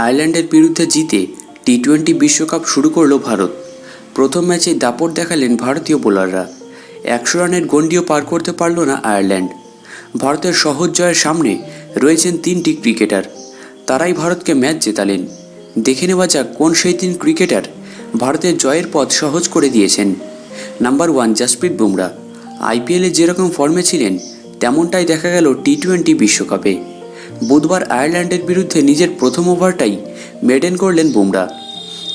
আয়ারল্যান্ডের বিরুদ্ধে জিতে টি টোয়েন্টি বিশ্বকাপ শুরু করল ভারত। প্রথম ম্যাচে দাপট দেখালেন ভারতীয় বোলাররা। একশো রানের গণ্ডিও পার করতে পারল না আয়ারল্যান্ড। ভারতের সহজ জয়ের সামনে রয়েছেন তিনটি ক্রিকেটার। তারাই ভারতকে ম্যাচ জেতালেন। দেখে নেওয়া যাক কোন সেই তিন ক্রিকেটার ভারতের জয়ের পথ সহজ করে দিয়েছেন। Number one Jasprit Bumrah. আইপিএলে যেরকম ফর্মে ছিলেন, তেমনটাই দেখা গেল টি টোয়েন্টি বিশ্বকাপে। বুধবার আয়ারল্যান্ডের বিরুদ্ধে নিজের প্রথম ওভারটাই মেডেন করলেন বুমরা।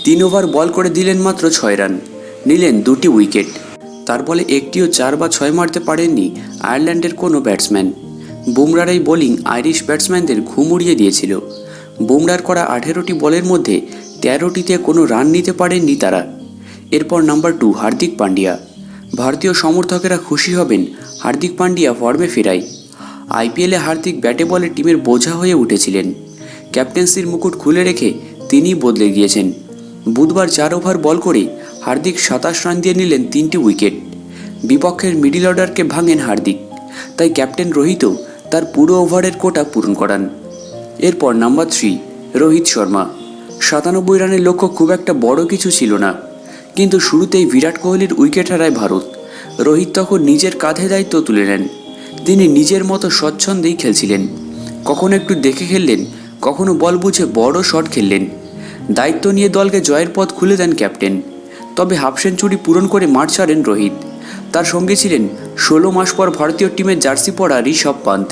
তিন ওভার বল করে দিলেন মাত্র ছয় রান। নিলেন দুটি উইকেট। তার বলে একটিও চার বা ছয় মারতে পারেননি আয়ারল্যান্ডের কোনো ব্যাটসম্যান। বুমরার এই বোলিং আইরিশ ব্যাটসম্যানদের ঘুম উড়িয়ে দিয়েছিল। বুমরার করা আঠেরোটি বলের মধ্যে তেরোটিতে কোনো রান নিতে পারেননি তারা। এরপর নাম্বার টু হার্দিক পান্ডিয়া। ভারতীয় সমর্থকেরা খুশি হবেন হার্দিক পান্ডিয়া ফর্মে ফেরায়। আইপিএলে হার্দিক ব্যাটে বলে টিমের বোঝা হয়ে উঠেছিলেন। ক্যাপ্টেন্সির মুকুট খুলে রেখে তিনিই বদলে গিয়েছেন। বুধবার চার ওভার বল করে হার্দিক সাতাশ রান দিয়ে নিলেন তিনটি উইকেট। বিপক্ষের মিডিল অর্ডারকে ভাঙেন হার্দিক। তাই ক্যাপ্টেন রোহিতও তার পুরো ওভারের কোটা পূরণ করান। এরপর নাম্বার থ্রি রোহিত শর্মা। সাতানব্বই রানের লক্ষ্য খুব একটা বড় কিছু ছিল না। কিন্তু শুরুতেই বিরাট কোহলির উইকেট হারায় ভারত। রোহিত তখন নিজের কাঁধে দায়িত্ব তুলে নেন। তিনি নিজের মতো স্বচ্ছন্দেই খেলছিলেন। কখনো একটু দেখে খেললেন, কখনো বল বুঝে বড় শট খেললেন। দায়িত্ব নিয়ে দলকে জয়ের পথ খুলে দেন ক্যাপ্টেন। তবে হাফ সেঞ্চুরি পূরণ করে মাঠ ছাড়েন রোহিত। তার সঙ্গে ছিলেন ষোলো মাস পর ভারতীয় টিমের জার্সি পরা ঋষভ পান্ত